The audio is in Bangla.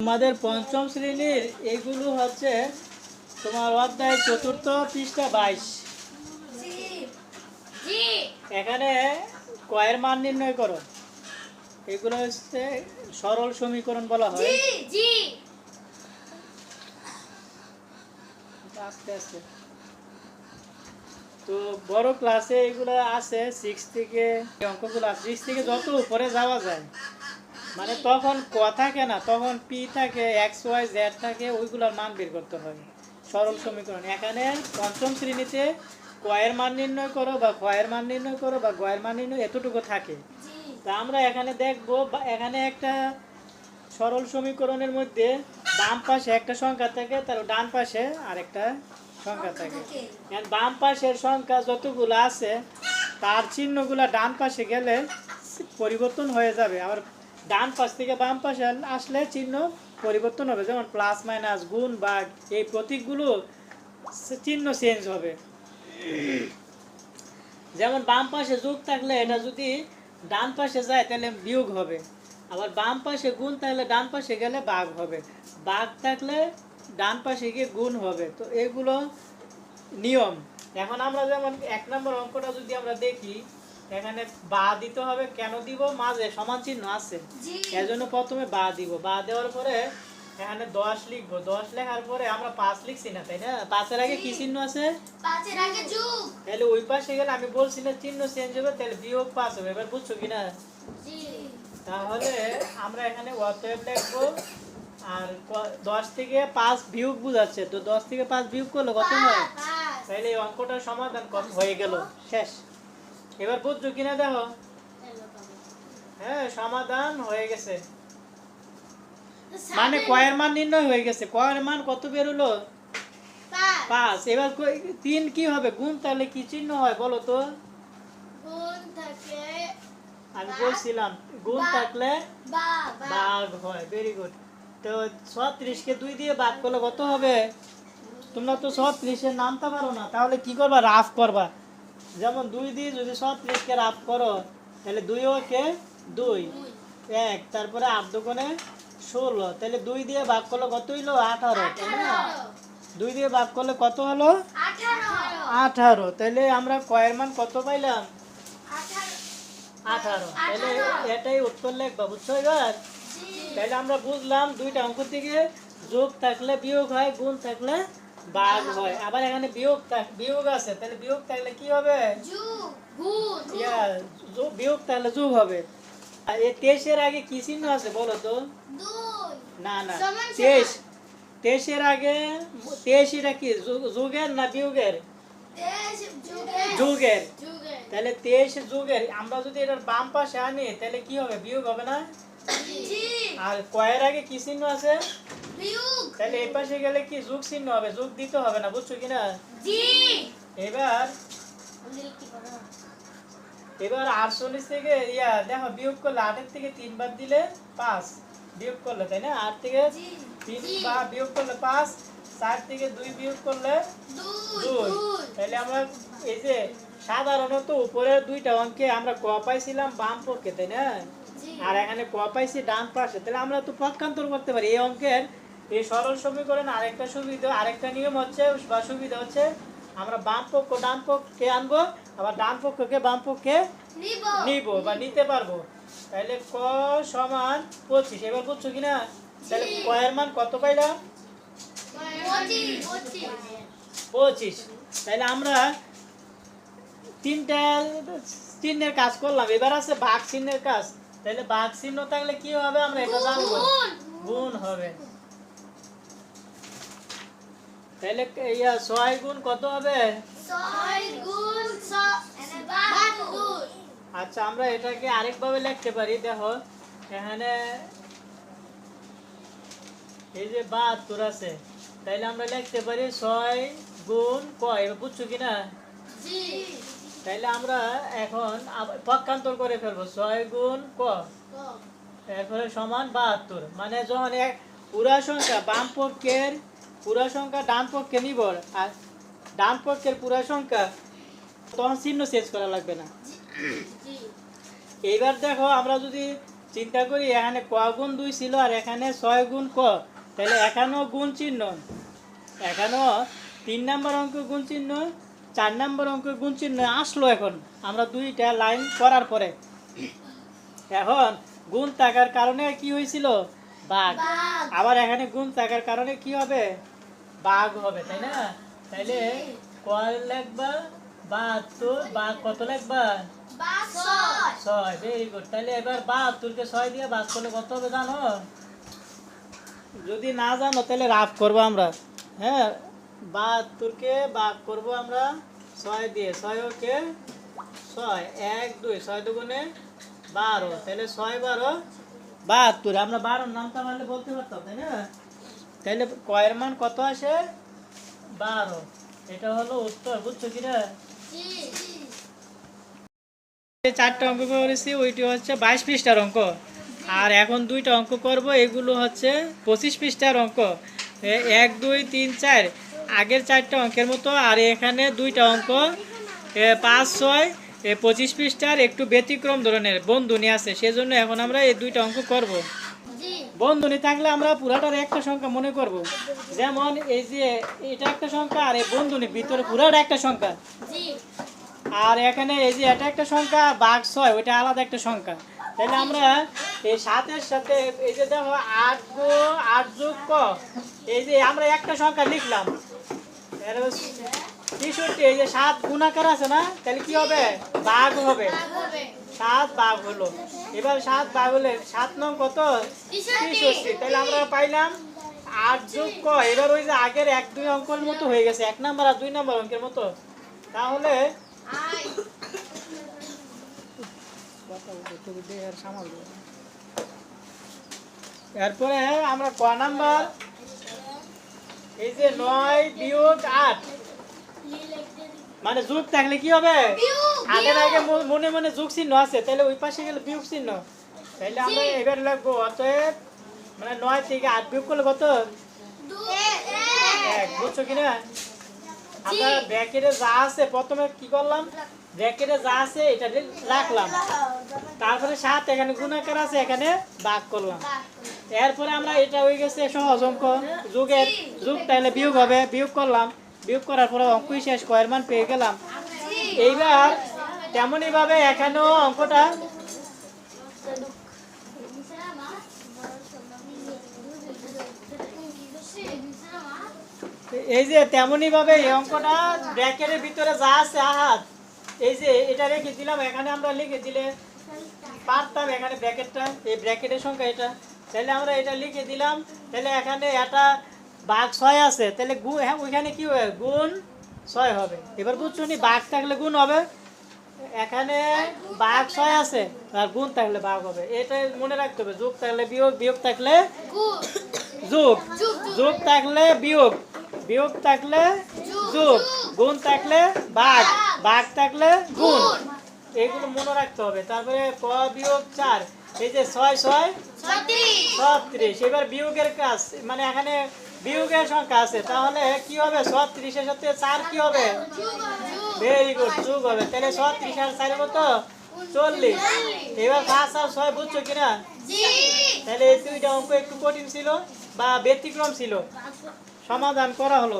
তোমাদের পঞ্চম শ্রেণির এগুলো হচ্ছে তোমার অধ্যায় চতুর্থ পৃষ্ঠা বাইশ। এখানে কয়ের মান নির্ণয় করো। এগুলো হচ্ছে সরল সমীকরণ বলা হয়। আস্তে আস্তে। তো বড় ক্লাসে এগুলো আছে সিক্স থেকে অঙ্কগুলো সিক্স থেকে যত উপরে যাওয়া যায় মানে তখন ক থাকে না তখন পি থাকে এক্স ওয়াই জেড থাকে ওইগুলোর মান বের করতে হয়। সরল সমীকরণ। এখানে পঞ্চম শ্রেণীতে কয়ের মান নির্ণয় করো বা কয়ের মান নির্ণয় করো বা গয়ের মান নির্ণয় এতটুকু থাকে। তা আমরা এখানে দেখব বা এখানে একটা সরল সমীকরণের মধ্যে বাম পাশে একটা সংখ্যা থাকে তার ডান পাশে আরেকটা সংখ্যা থাকে। বাম পাশের সংখ্যা যতগুলো আছে তার চিহ্নগুলো ডান পাশে গেলে পরিবর্তন হয়ে যাবে। আবার ডান পাশ থেকে বাম পাশে আসলে চিহ্ন পরিবর্তন হবে। যেমন প্লাস মাইনাস গুণ বাঘ এই প্রতীকগুলো চিহ্ন চেঞ্জ হবে। যেমন বাম পাশে যোগ থাকলে এটা যদি ডান পাশে যায়, তাহলে বিয়োগ হবে। আবার বাম পাশে গুণ থাকলে ডান পাশে গেলে বাঘ হবে। বাঘ থাকলে ডান পাশে গিয়ে গুণ হবে। তো এগুলো নিয়ম। এখন আমরা যেমন এক নম্বর অঙ্কটা যদি আমরা দেখি এখানে বা দিতে হবে কেন দিব? মাঝে সমান চিহ্ন আছে। এর জন্য প্রথমে বা দিব। বা দেওয়ার পরে এখানে দশ লিখব। দশ লেখার পরে আমরা পাঁচ লিখছি না তাই না? পাঁচের আগে কি চিহ্ন আছে? পাঁচের আগে যুগ। তাহলে ওই পাশে গেলে আমি বলছি না চিহ্ন চেঞ্জ হবে তাহলে বিয়োগ পাস হবে। এবার বুঝছ কিনা জি। তাহলে আমরা এখানে অতএব লিখব আর দশ থেকে পাঁচ বিয়োগ বুঝাচ্ছে। তো দশ থেকে পাঁচ বিয়োগ করলে কত হয়? তাহলে এই অঙ্কটার সমাধান কত হয়ে গেল। শেষ। এবার বুঝছ কিনা দেখো। হ্যাঁ সমাধান হয়ে গেছে। মানে কয়ের মান নির্ণয় হয়ে গেছে। কয়ের মান কত বেরোলো? পাঁচ। এবার তিন কি হবে? গুণ তাহলে কি চিহ্ন হয় বলো তো? আমি বলছিলাম গুণ থাকলে বাঘ হয়। ভেরি গুড তো ছত্রিশকে দুই দিয়ে ভাগ করলে কত হবে? তোমরা তো ছত্রিশের নামতে পারো না। তাহলে কি করবা? রাফ করবা। যেমন দুই দিয়ে যদি ছত্রিশকে রাফ করো তাহলে দুই ওকে দুই। দুই এক তারপরে আট দোকানে ষোলো। তাহলে দুই দিয়ে ভাগ করলে কত হইল? আঠারো। দুই দিয়ে ভাগ করলে কত হলো? আঠারো। তাহলে আমরা কয়ের মান কত পাইলাম? আঠারো। আঠারো। তাহলে এটাই উত্তর লেখবা বুঝছ এবার? তাহলে আমরা বুঝলাম দুইটা অঙ্ক থেকে যোগ থাকলে বিয়োগ হয় গুণ থাকলে ভাগ হয়। আবার এখানে বিয়োগ বিয়োগ আছে। তাহলে বিয়োগ থাকলে কি হবে? যোগ- বিয়োগ থাকলে যোগ হবে। আর এই তেইশের আগে কি চিহ্ন আছে বলো তো? না না। তেইশ। তেইশের আগে তেইশ এটা কি যুগের না বিয়োগের? যুগের। তাহলে তেইশ যুগের। আমরা যদি এটার বাম পাশে আনি তাহলে কি হবে? বিয়োগ হবে না? আর কয়ের আগে কি চিহ্ন আছে? তাহলে এই পাশে গেলে কি যোগ চিহ্ন হবে? যোগ দিতে হবে না বুঝছ কিনা? এবার এবার আটচল্লিশ থেকে ইয়া দেখো বিয়োগ করলে আটের থেকে তিনবার দিলে পাঁচ। বিয়োগ করলে তাই না? আট থেকে তিন। বিয়োগ করলে পাঁচ চার থেকে দুই বিয়োগ করলে দুই তাহলে আমরা এই যে সাধারণত উপরের দুইটা অঙ্কে আমরা ক পাইছিলাম বাম পক্ষে তাই না? আর এখানে ক পাইছি ডান পাশে। তাহলে আমরা তো পক্ষান্তর করতে পারি। এই অঙ্কের এই সরল সমীকরণ আরেকটা সুবিধা আরেকটা নিয়ম হচ্ছে বা সুবিধা হচ্ছে আমরা বাম পক্ষ ডান পক্ষে আনব আবার ডান পক্ষকে বাম পক্ষে নিব। নিব বা নিতে পারব। তাহলে ক সমান পঁচিশ এবার বুঝছ কিনা? তাহলে। কয়ের মান কত পাইলাম? পঁচিশ তাহলে আমরা তিনটা চিহ্নের কাজ করলাম এবার আছে বাঘ চিহ্নের কাজ। তাহলে বাঘ চিহ্ন থাকলে কি হবে? আমরা এটা জানব। গুণ হবে। তাহলে ইয়া ছয় গুণ কত হবে? আচ্ছা আমরা এটাকে আরেকভাবে লিখতে পারি দেখো। এখানে এই যে বাহাত্তর আছে তাইলে আমরা লিখতে পারি ছয় গুণ কয়? বুঝছ কিনা তাইলে আমরা এখন পক্ষান্তর করে ফেলব ছয় গুণ ক। এরপরে সমান বাহাত্তর। মানে যখন এক পুরা সংখ্যা বাম পক্ষের পুরা সংখ্যা ডান পক্ষে নিব আর ডান পক্ষের পুরা সংখ্যা তখন চিহ্ন চেঞ্জ করা লাগবে না। এইবার দেখো, আমরা যদি চিন্তা করি, এখানে ক গুণ দুই ছিল আর এখানে ছয় গুণ ক, তাহলে এখানেও গুণ চিহ্ন। এখানেও তিন নম্বর অঙ্ক গুণ চিহ্ন, চার নম্বর অঙ্ক গুণ চিহ্ন আসলো এখন। আমরা দুইটা লাইন করার পরে। এখন গুণ থাকার কারণে কি হয়েছিল? বাঘ। বাঘ। আবার এখানে গুণ থাকার কারণে কি হবে? বাঘ হবে তাই না? তাইলে কয় লাগবা বাহাত্তর। বাঘ কত লাগবা ছয়। ছয় ভেরি গুড তাহলে এবার বাহাত্তরকে ছয় দিয়ে করলে কত হবে জানো? যদি না জানো তাহলে রাফ করব আমরা। হ্যাঁ বাহাত্তরকে ভাগ করব আমরা ছয় দিয়ে। ছয় ওকে ছয় এক দুই। ছয় দুগুণে বারো। তাহলে ছয় বারো বাহাত্তর, আমরা বারোর নামটা মানলে বলতে পারতাম, তাই না? তাহলে কয়ের মান কত আসে? বারো। এটা হলো উত্তর, বুঝছ যে চারটা অঙ্ক করেছি, ওইটি হচ্ছে বাইশ পৃষ্ঠার অঙ্ক। আর এখন দুইটা অঙ্ক করব, এগুলো হচ্ছে পঁচিশ পৃষ্ঠার অঙ্ক। এক, দুই, তিন, চার। আগের চারটা অঙ্কের মতো, আর এখানে দুইটা অঙ্ক পাঁচ, ছয় এ, পঁচিশ পৃষ্ঠার একটু ব্যতিক্রম ধরনের বন্ধুনি আছে সেজন্য এখন আমরা এই দুইটা অঙ্ক করব। বন্ধুনি থাকলে আমরা পুরাটার একটা সংখ্যা মনে করব। যেমন এই যে এটা একটা সংখ্যা আর এই বন্ধুনির ভিতরে পুরাটা একটা সংখ্যা। আর এখানে এই যে এটা একটা সংখ্যা বাঘ ছয় ওইটা আলাদা একটা সংখ্যা। তাহলে আমরা এই সাতের সাথে এই যে দেখো আট গো আট যোগ ক এই যে আমরা একটা সংখ্যা লিখলাম। তেষট্টি এই যে সাত গুণাকার আছে না? তাহলে কি হবে? বাঘ হবে। সাত বাঘ হলো। এবার সাত বাঘ হলে সাত নং কত? তেষট্টি। তাহলে আমরা পাইলাম আট যোগ ক। এবার ওই যে আগের এক দুই অঙ্কের মতো হয়ে গেছে। এক নাম্বার আর দুই নাম্বার অঙ্কের মতো। তাহলে এরপরে আমরা ক নাম্বার? এই যে নয় বিয়োগ আট। মানে যুগ থাকলে কি হবে? বিয়োগ, আগের আগে মনে মনে যুগ চিহ্ন আছে তাহলে ওই পাশে গেলে বিয়োগ চিহ্ন। তাহলে আমরা। এবার লাগবো অতএব মানে নয় থেকে আট বিয়োগ করলে কত? এক। বুঝছ কিনা? আমরা ব্র্যাকেটে যা আছে প্রথমে কি করলাম? ব্র্যাকেটে যা আছে এটা রাখলাম। তারপরে সাত এখানে গুণাকার আছে এখানে ভাগ করলাম। এরপরে আমরা এটা হয়ে গেছে সহজ অঙ্ক। যুগের যুগ তাহলে বিয়োগ হবে বিয়োগ করলাম। বিয়োগ করার পরে অঙ্কই শেষ, কয়ের মান পেয়ে গেলাম। এইবার তেমনই ভাবে এখানেও অঙ্কটা এই যে তেমনই ভাবে এই অঙ্কটা ব্র্যাকেটের ভিতরে যা আছে, আহাত, এই যে এটা রেখে দিলাম, এখানে আমরা লিখে দিলে পারতাম এখানে ব্র্যাকেটটা, এই ব্র্যাকেটের সংখ্যা এটা। তাহলে আমরা এটা লিখে দিলাম, তাহলে এখানে এটা বাঘ ছয় আছে তাহলে গু- হ্যাঁ ওইখানে কি হবে? গুণ ছয় হবে। এবার বুঝছ নি বাঘ থাকলে গুণ হবে? এখানে বাঘ ছয় আছে আর গুণ থাকলে বাঘ হবে। এটা মনে রাখতে হবে যোগ থাকলে বিয়োগ বিয়োগ থাকলে যোগ। যুগ, থাকলে বিয়োগ বিয়োগ থাকলে যোগ গুণ থাকলে বাঘ বাঘ থাকলে গুণ। এগুলো মনে রাখতে হবে। তারপরে ক বিয়োগ চার এই যে ছয় ছয় ছত্রিশ। এবার বিয়োগের কাজ মানে এখানে বিয়োগের সংখ্যা আছে, তাহলে কি হবে? ছত্রিশের সাথে চার কি হবে? ভেরি গুড যুগ হবে। তাহলে ছত্রিশ আর চার মতো চল্লিশ। এবার পাঁচ আর ছয় বুঝছ কিনা? তাহলে এই দুইটা অঙ্ক একটু কঠিন ছিল বা ব্যতিক্রম ছিল। সমাধান করা হলো।